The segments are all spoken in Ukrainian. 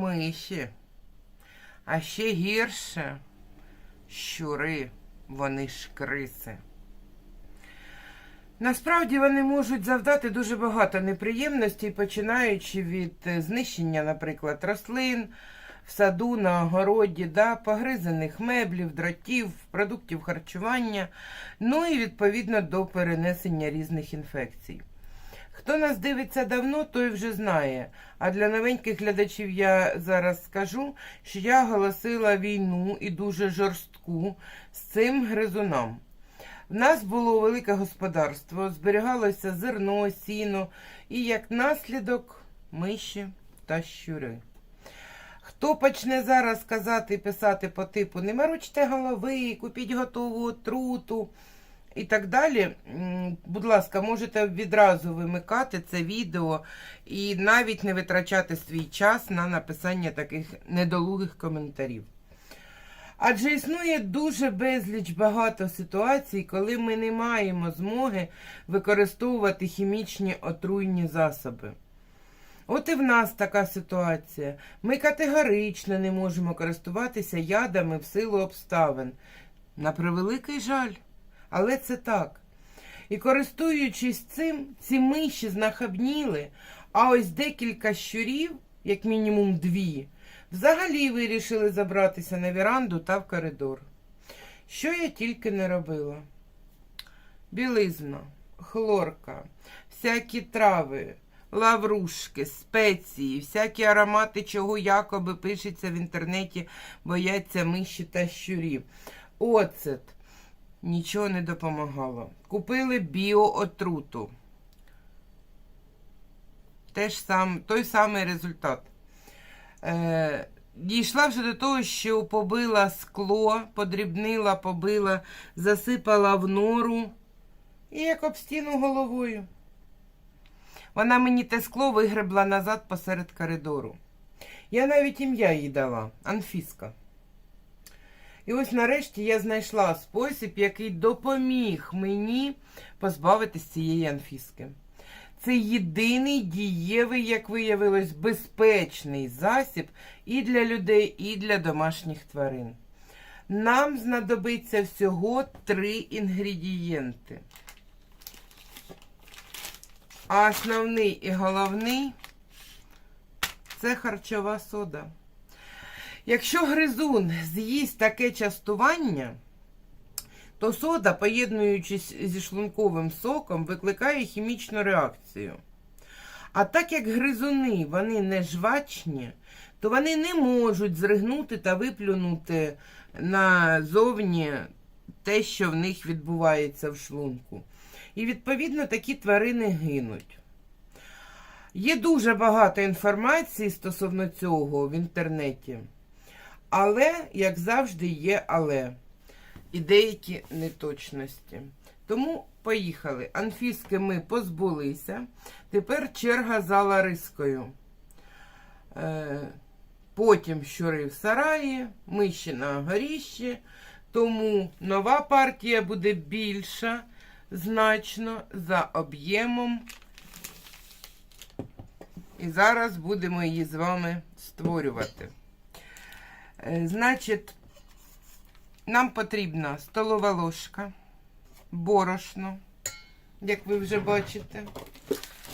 миші. А ще гірше щури, вони ж криси. Насправді вони можуть завдати дуже багато неприємностей, починаючи від е, знищення, наприклад, рослин в саду, на огороді, да, погризаних меблів, дротів, продуктів харчування, ну і відповідно до перенесення різних інфекцій. Хто нас дивиться давно, той вже знає. А для новеньких глядачів я зараз скажу, що я оголосила війну і дуже жорстку з цим гризунам. В нас було велике господарство, зберігалося зерно, сіно і як наслідок миші та щури. Хто почне зараз казати писати по типу не морочте голови, купіть готову отруту і так далі, будь ласка, можете відразу вимикати це відео і навіть не витрачати свій час на написання таких недолугих коментарів. Адже існує дуже безліч багато ситуацій, коли ми не маємо змоги використовувати хімічні отруйні засоби. От і в нас така ситуація. Ми категорично не можемо користуватися ядами в силу обставин. На превеликий жаль, але це так. І користуючись цим, ці миші знахабніли, а ось декілька щурів, як мінімум дві, взагалі вирішили забратися на віранду та в коридор. Що я тільки не робила. Білизна, хлорка, всякі трави, лаврушки, спеції, всякі аромати, чого якоби пишеться в інтернеті, бояться миші та щурів. Оцет. Нічого не допомагало. Купили біоотруту. Теж сам, той самий результат. Е, дійшла вже до того, що побила скло, подрібнила, побила, засипала в нору і як об стіну головою. Вона мені те скло вигребла назад посеред коридору. Я навіть ім'я їй дала Анфіска. І ось нарешті я знайшла спосіб, який допоміг мені позбавитись цієї Анфіски. Це єдиний дієвий, як виявилось, безпечний засіб і для людей, і для домашніх тварин. Нам знадобиться всього три інгредієнти. А основний і головний це харчова сода. Якщо гризун з'їсть таке частування, то сода, поєднуючись зі шлунковим соком, викликає хімічну реакцію. А так як гризуни вони не жвачні, то вони не можуть зригнути та виплюнути назовні те, що в них відбувається в шлунку. І, відповідно, такі тварини гинуть. Є дуже багато інформації стосовно цього в інтернеті. Але, як завжди, є але і деякі неточності. Тому поїхали. Анфіски ми позбулися. Тепер черга за Ларискою. Е, потім щури в сараї, миші на горіщі. Тому нова партія буде більша значно за об'ємом. І зараз будемо її з вами створювати. Е, Значить, нам потрібна столова ложка, борошно, як ви вже бачите.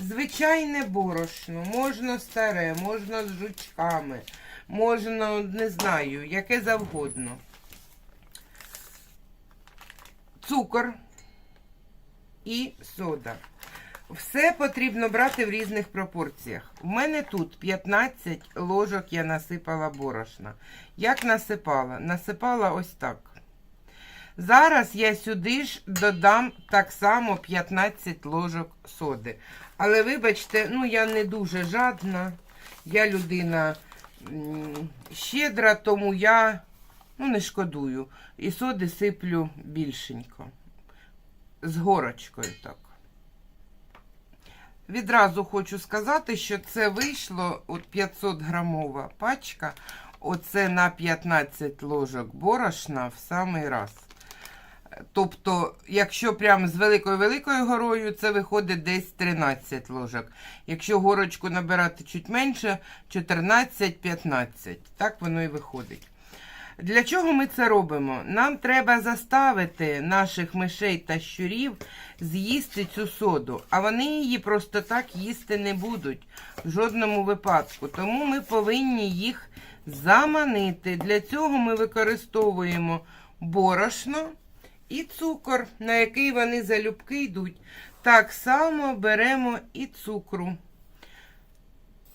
Звичайне борошно, можна старе, можна з жучками, можна, не знаю, яке завгодно. Цукор і сода. Все потрібно брати в різних пропорціях. У мене тут 15 ложок я насипала борошна. Як насипала? Насипала ось так. Зараз я сюди ж додам так само 15 ложок соди. Але вибачте, ну я не дуже жадна. Я людина щедра, тому я ну, не шкодую. І соди сиплю більшенько. З горочкою так. Відразу хочу сказати, що це вийшло от 500 грамова пачка. Оце на 15 ложок борошна в самий раз. Тобто, якщо прям з великою-великою горою, це виходить десь 13 ложок. Якщо горочку набирати чуть менше, 14-15. Так воно і виходить. Для чого ми це робимо? Нам треба заставити наших мишей та щурів з'їсти цю соду, а вони її просто так їсти не будуть в жодному випадку. Тому ми повинні їх заманити. Для цього ми використовуємо борошно і цукор, на який вони залюбки йдуть. Так само беремо і цукру.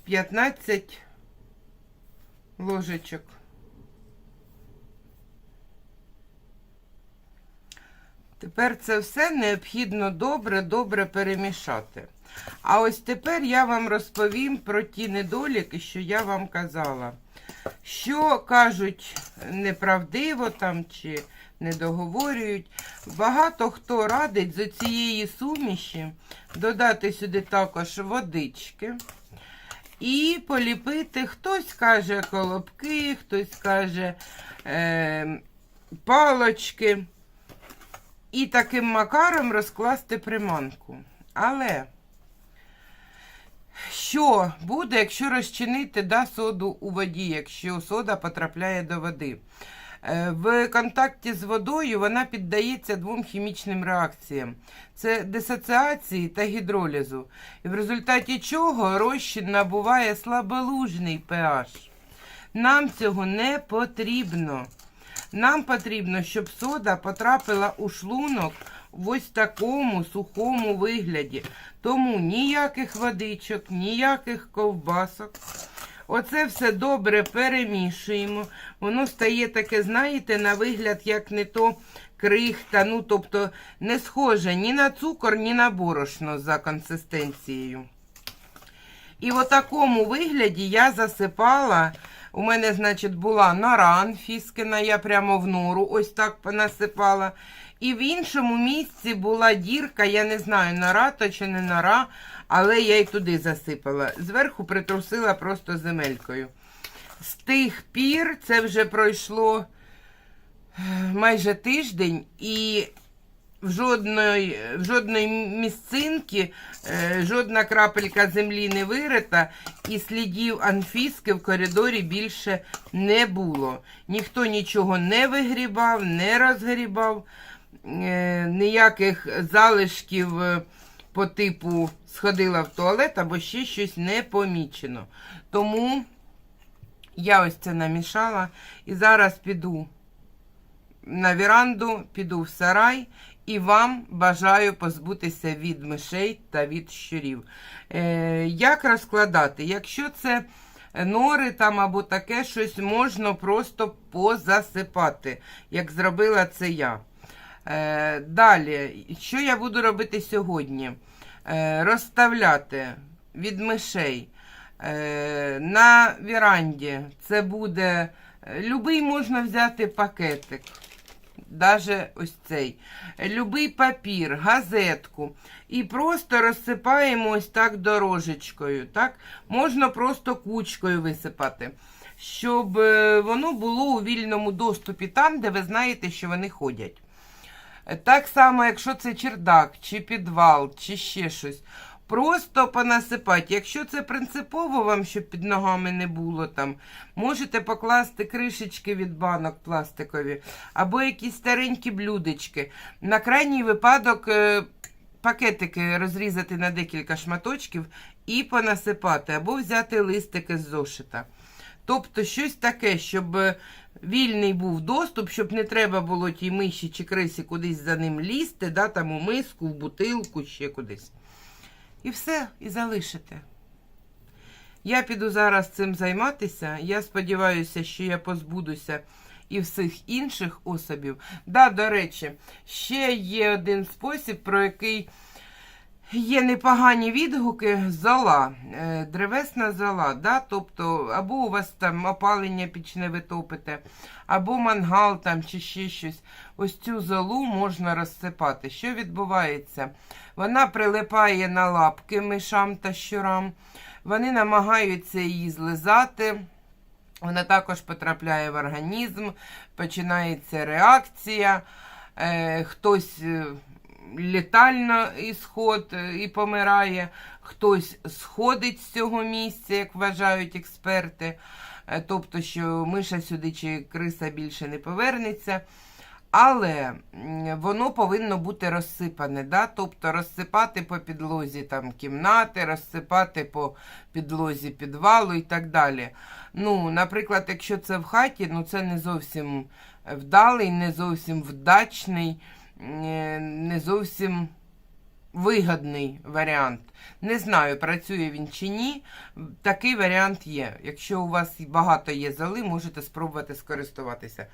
15 ложечок. Тепер це все необхідно добре-добре перемішати. А ось тепер я вам розповім про ті недоліки, що я вам казала. Що кажуть неправдиво там чи не договорюють. Багато хто радить з цієї суміші додати сюди також водички. І поліпити, хтось каже колобки, хтось каже е, палочки. І таким макаром розкласти приманку. Але що буде, якщо розчинити да, соду у воді, якщо сода потрапляє до води? Е, В контакті з водою вона піддається двом хімічним реакціям: це дисоціації та гідролізу. І в результаті чого розчин набуває слаболужний pH. Нам цього не потрібно. Нам потрібно, щоб сода потрапила у шлунок в ось такому сухому вигляді. Тому ніяких водичок, ніяких ковбасок. Оце все добре перемішуємо. Воно стає таке, знаєте, на вигляд, як не то крихта, ну, тобто не схоже ні на цукор, ні на борошно за консистенцією. І в такому вигляді я засипала. У мене, значить, була нора анфіскина, я прямо в нору ось так понасипала. І в іншому місці була дірка, я не знаю, нора то чи не нора, але я й туди засипала. Зверху притрусила просто земелькою. З тих пір це вже пройшло е, майже тиждень, і в жодної, в жодної місцинки, е, жодна крапелька землі не вирита, і слідів анфіски в коридорі більше не було. Ніхто нічого не вигрібав, не розгрібав, е, ніяких залишків е, по типу сходила в туалет або ще щось не помічено. Тому я ось це намішала і зараз піду на віранду, піду в сарай. І вам бажаю позбутися від мишей та від щурів. Е, як розкладати? Якщо це нори там або таке щось, можна просто позасипати, як зробила це я. Е, далі, що я буду робити сьогодні? Е, розставляти від мишей е, на віранді. Це буде любий можна взяти пакетик. Даже ось цей. Любий папір, газетку. І просто розсипаємо ось так дорожечкою. Так? Можна просто кучкою висипати, щоб е, воно було у вільному доступі там, де ви знаєте, що вони ходять. Так само, якщо це чердак, чи підвал, чи ще щось. Просто понасипати. Якщо це принципово вам, щоб під ногами не було там, можете покласти кришечки від банок пластикові, або якісь старенькі блюдечки. На крайній випадок е, пакетики розрізати на декілька шматочків і понасипати, або взяти листики з зошита. Тобто щось таке, щоб е, вільний був доступ, щоб не треба було тій миші чи крисі кудись за ним лізти, да, там у миску, в бутилку, ще кудись. І все, і залишите. Я піду зараз цим займатися. Я сподіваюся, що я позбудуся і всіх інших особів. Да, до речі, ще є один спосіб, про який є непогані відгуки зола, е, древесна зола. Да? Тобто, або у вас там опалення пічне ви топите, або мангал там чи ще щось. Ось цю золу можна розсипати. Що відбувається? Вона прилипає на лапки мишам та щурам. Вони намагаються її злизати. Вона також потрапляє в організм, починається реакція. е, хтось е, літально ісход е, і помирає, хтось сходить з цього місця, як вважають експерти. Е, Тобто, що миша сюди чи криса більше не повернеться. Але воно повинно бути розсипане, да? тобто розсипати по підлозі там, кімнати, розсипати по підлозі підвалу і так далі. Ну, наприклад, якщо це в хаті, ну це не зовсім вдалий, не зовсім вдачний, не зовсім вигідний варіант. Не знаю, працює він чи ні. Такий варіант є. Якщо у вас багато є золи, можете спробувати скористуватися.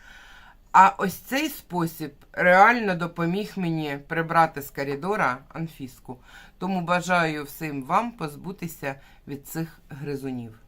А ось цей спосіб реально допоміг мені прибрати з коридора анфіску. Тому бажаю всім вам позбутися від цих гризунів.